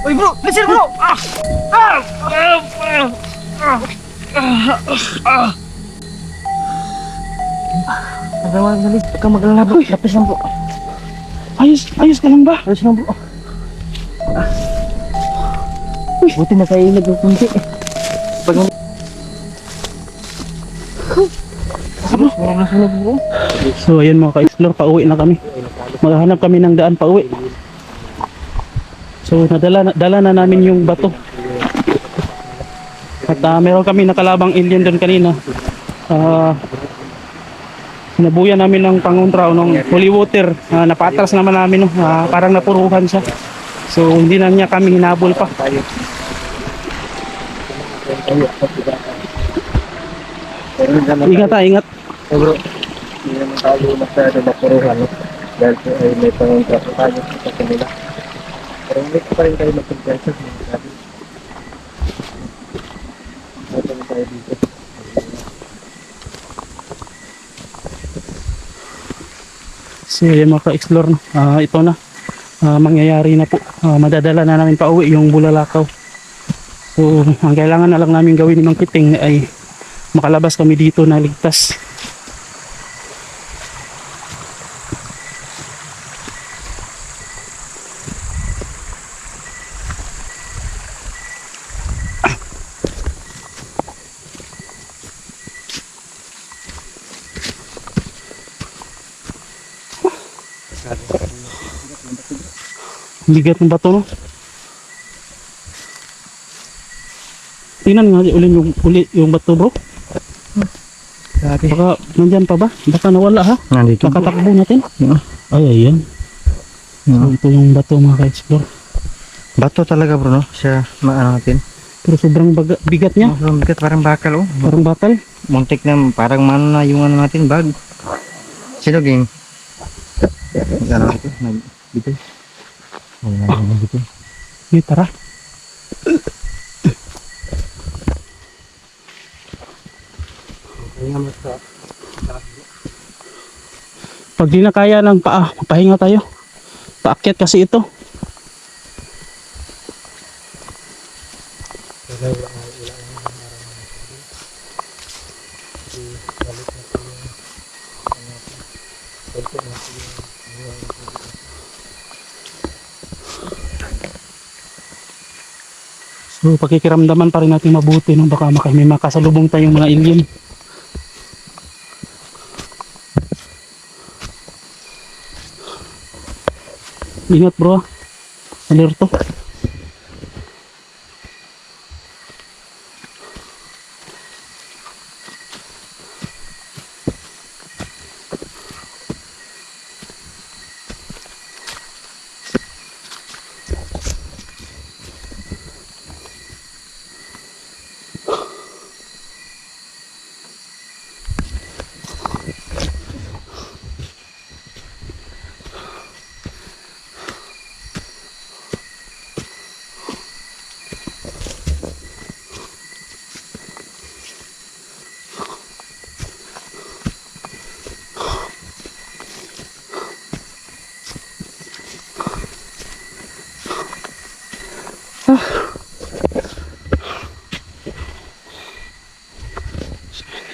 Uy bro, listen bro! Ah! Ah! Ah! Ah! Ah! Nagawa na Liz. Huwag kang magalala bro. Lapis lang po. Ayos, ayos ka lang ba? Ayos lang bro. Ah. Uy, buti na kayo ilag ng kunti. Pag hindi... Bro, wala na sunog bro. So ayan mga ka-explore, pauwi na kami. Maghahanap kami ng daan pauwi. So nadala na, dala na namin yung bato. At ah, meron kami nakalabang alien doon kanina. Ah Sinabuyan namin ng pangontra o ng holy water. Ah, napatras naman namin. Ah, parang napuruhan siya. So hindi na niya kami hinabol pa. Ingat ah, ingat. Eh bro, hindi naman tayo masyado mapuruhan. Dahil ay may pangontra po tayo sa kanila. Pero hindi pa rin tayo dito. So yan mga ka-explore? Ah, ito na Ah, mangyayari na po Ah, madadala na namin pa uwi yung bulalakaw so ang kailangan na lang namin gawin ng kiting ay makalabas kami dito na ligtas bigat ng bato no tingnan nga uli yung, uli yung bato bro Grabe. baka nandyan pa ba baka nawala ha Nandito nakatakbo natin Yeah. ay ayan so ito yung bato mga ka-explore Bato talaga bro, no? Siya, maano natin. pero sobrang baga, bigat niya Oh, bigat parang bakal, oh. parang batal Muntik na, parang mano na yung ano natin, bag. Sino ging? Ano ito? Nagbitay. Wala na nagbitay. Hindi, tara. Pag di na kaya ng paa, pahinga tayo. Paakyat kasi ito. So, pakikiramdaman pa rin natin mabuti no? baka maka, may makasalubong tayong mga alien. Ingat bro. Alerto.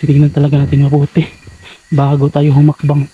Tingnan talaga natin mabuti bago tayo humakbang.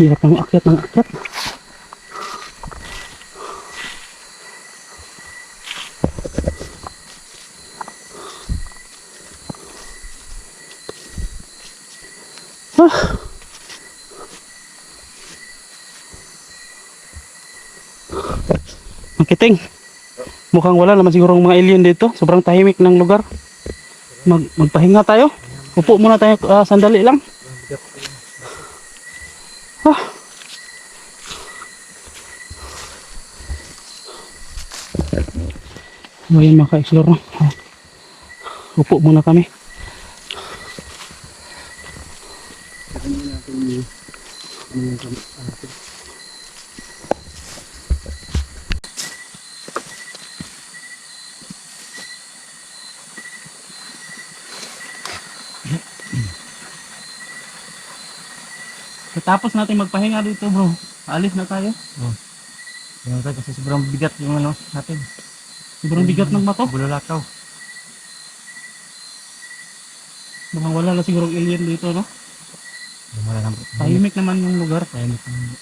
Hirap ng akyat ng akyat. Ah. Ang kiting. Mukhang wala naman siguro mga alien dito. Sobrang tahimik ng lugar. Mag magpahinga tayo. Upo muna tayo ah, sandali lang. Oh. Ano yan mga ka-explore? Oh. Upo muna kami. Ano natin yung ano yung Tapos natin magpahinga dito bro. Alis na tayo. Yung tayo kasi sobrang bigat yung ano natin. Sobrang bigat ng bato. Bulalakaw. Baka wala na siguro alien dito, no? Wala bro. Tahimik naman yung lugar. Tahimik naman bro.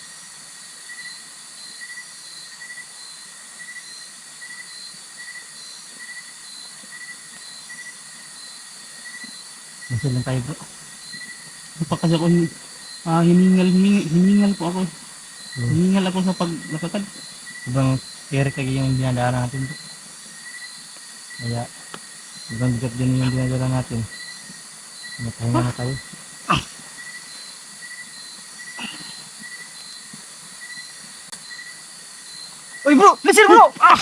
Masid lang tayo bro. Pa kasi ako ah, hiningal, hiningal, hiningal po ako. Hmm. Hiningal ako sa paglakad. Sobrang kere kaya yung dinadaanan natin. Kaya sobrang bigat din yung dinadala natin. Magpahinga na tayo. Uy bro! Listen bro! Ah!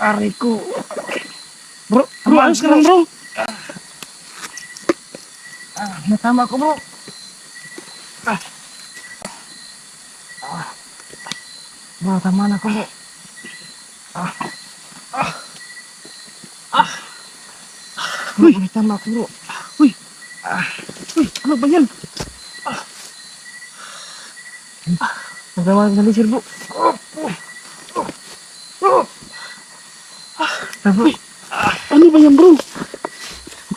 Aray ko! Bro, bro, ayos ka lang bro. Ah, natama ko bro! Ah. Bro, tama na ko bro. Ah. Ah. Ah. Uy, tama ko bro. Uy, ano ba yan? Nagtama sa lisir bro. Oh, oh, oh, oh. Ah, bro. Ano ba yan bro?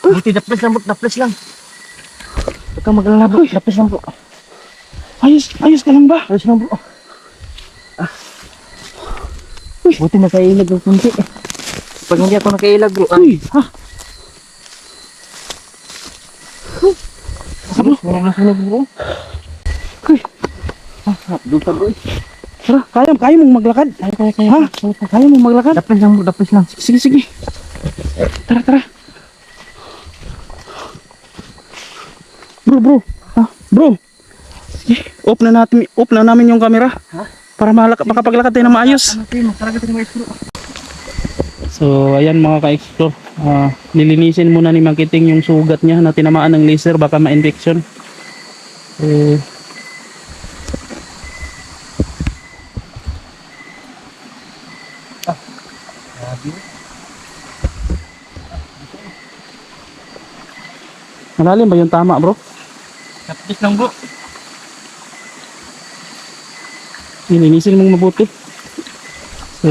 Buti daples lang bro, daples lang. Huwag kang magalala bro, daples lang bro. Ayos, ayos ka lang ba? Ayos lang bro. Ah. Buti nakailag ng kunti. Pag hindi ako nakailag bro, ah. Uy, ha? Bro, wala na sunog bro. Uy, Ah, doon pa bro. Tara, kaya, kaya mong maglakad? Kaya, kaya, kaya. Ha? Kaya mong maglakad? Daples lang daples lang. Sige, sige. Tara, tara. Bro, bro. Ah, bro. Sige, off na natin, off na namin yung camera. Ha? Para malak makapaglakad tayo na maayos. So, ayan mga ka-explore. Ah, nilinisin muna ni Makiting yung sugat niya na tinamaan ng laser baka ma-infection. Eh, Grabe. Malalim ba yung tama bro? Daples lang bro. Nilinisin mong mabuti. So,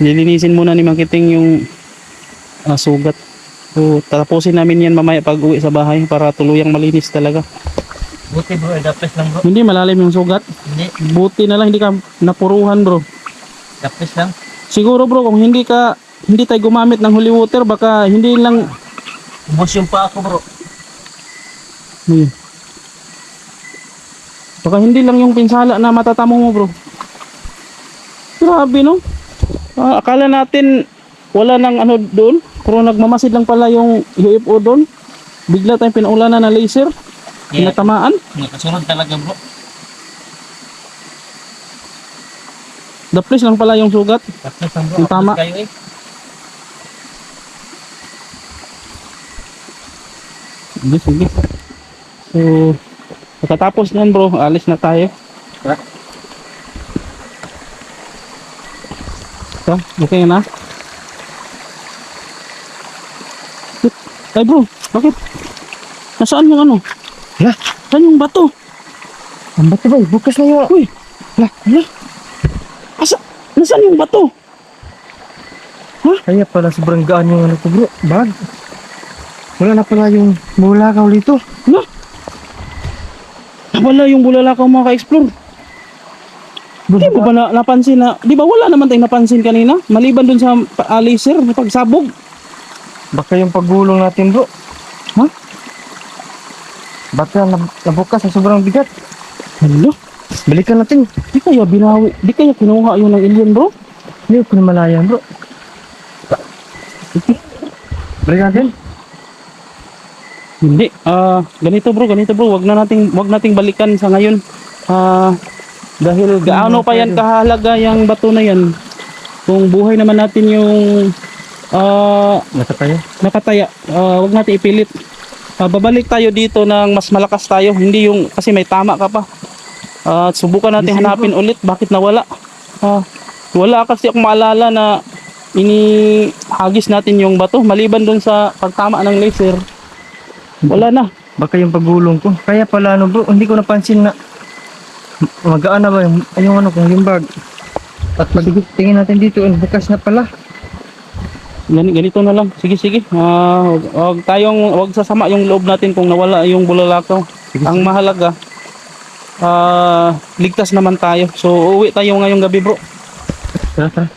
nilinisin muna ni Makiting yung ah, sugat. So, tatapusin namin yan mamaya pag uwi sa bahay para tuluyang malinis talaga. Buti bro, eh, daples lang bro. Hindi malalim yung sugat. Hindi, Buti na lang hindi ka napuruhan bro. daples lang. Siguro bro kung hindi ka hindi tayo gumamit ng holy water baka hindi lang Ubus yung pa ako bro. Ayun. Baka hindi lang yung pinsala na matatamo mo bro. Grabe no. Ah, akala natin wala nang ano doon. Pero nagmamasid lang pala yung UFO doon. Bigla tayong pinaulanan na laser. Yeah. Pinatamaan. Nakasunod talaga bro. Daplis lang pala yung sugat. Daples lang bro. Yung tama. Kayo eh. Sige, sige. So, pagkatapos niyan bro, alis na tayo. Ha? So, okay na? Ay bro, bakit? Nasaan yung ano? Hala? Saan yung bato? Ang bato ba? Bukas na yun. Uy! Hala, hala. Asa? Nasaan yung bato? Kaya pala sobrang gaan yung ano ko bro. Bag. Wala na pala yung mulakaw dito. Hala? Wala yung bulalakaw mga ka-explore. Di mo ba na, napansin na, di ba wala naman tayong napansin kanina? Maliban dun sa ah, laser, na pagsabog. Baka yung paggulong natin bro. Ha? Baka nab- nabukas sa sobrang bigat. Hala? Balikan natin. Di kaya binawi, di kaya kinuha yun ng alien bro? Hindi ko na malayan bro. Balikan natin. Hindi. Ah, ganito bro, ganito bro. Wag na nating wag nating balikan sa ngayon. Ah, dahil gaano pa yan kahalaga yung bato na yan. Kung buhay naman natin yung ah Nasa tayo? nakataya, ah, wag natin ipilit. Ah, babalik tayo dito ng mas malakas tayo, hindi yung kasi may tama ka pa. Ah, subukan natin hanapin ulit bakit nawala. Ah, wala kasi akong maalala na inihagis natin yung bato maliban dun sa pagtama ng laser. Wala na. Baka yung pagulong ko. Kaya pala ano bro, hindi ko napansin na magaan na ba yung, yung ano kung yung bag. At pag tingin natin dito, ang bukas na pala. Gani, ganito na lang. Sige, sige. Ah, wag, tayong wag sasama yung loob natin kung nawala yung bulalakaw. Ang mahalaga ah ligtas naman tayo. So uuwi tayo ngayong gabi, bro. Tara, tara.